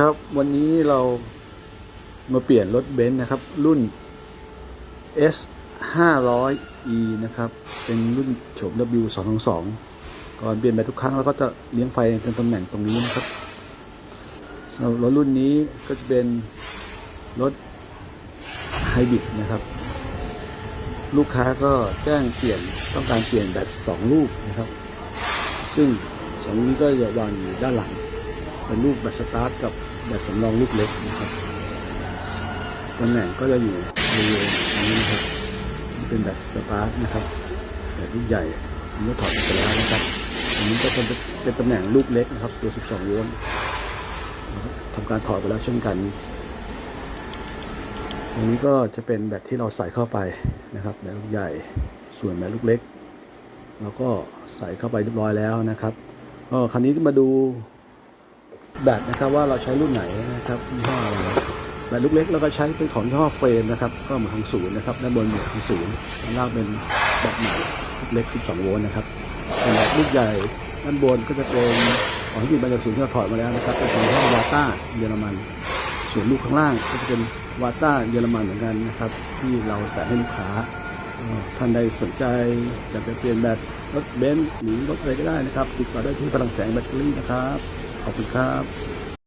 ครับวันนี้เรามาเปลี่ยนรถเบนซ์นะครับ รุ่น S 5 0 0 E นะครับ เป็นรุ่นโฉม W 2 2 2ก่อนเปลี่ยนแบบทุกครั้งเราก็จะเลี้ยงไฟเป็นตำแหน่งตรงนี้นะครับสำหรับรถรุ่นนี้ก็จะเป็นรถไฮบริดนะครับ ลูกค้าก็แจ้งเปลี่ยนต้องการเปลี่ยนแบตสองลูกนะครับ ซึ่งสองลูกนี้ก็จะวางอยู่ด้านหลัง เป็นลูกแบตสตาร์ทกับแบตสำรองลูกเล็กนะครับตำแหน่งก็จะอยู่บริเวณนี้นะครับเป็นแบตสตาร์ทนะครับแบตลูกใหญ่อันนี้ถอดออกไปแล้วนะครับอันนี้ก็เป็นเป็นตำแหน่งลูกเล็กนะครับ ตัว 12 โวลต์ทำการถอดไปแล้วเช่นกันอันนี้ก็จะเป็นแบตที่เราใส่เข้าไปนะครับแบตลูกใหญ่ส่วนแบตลูกเล็กเราก็ใส่เข้าไปเรียบร้อยแล้วนะครับก็คราวนี้มาดู แบตนะครับว่าเราใช้รุ่นไหนนะครับยี่ห้ออะไรแบตลูกเล็กเราก็ใช้เป็นของยี่ห้อเฟรมนะครับก็เหมือนของศูนย์นะครับด้านบนเหมือนของศูนย์ด้านล่างเป็นแบตใหม่ลูกเล็ก 12 โวลต์นะครับส่วนแบตลูกใหญ่ด้านบนก็จะเป็นของที่มาจากศูนย์ที่เราถอดมาแล้วนะครับเป็นของยี่ห้อวาต้าเยอรมัน ส่วนลูกข้างล่างก็จะเป็นวาต้าเยอรมันเหมือนกันนะครับที่เราใส่ให้ลูกค้าท่านใดสนใจอยากจะเปลี่ยนแบตรถเบนซ์หรือรถอะไรก็ได้นะครับ ติดต่อได้ที่พลังแสงแบตเตอรี่นะครับ ขอบคุณครับ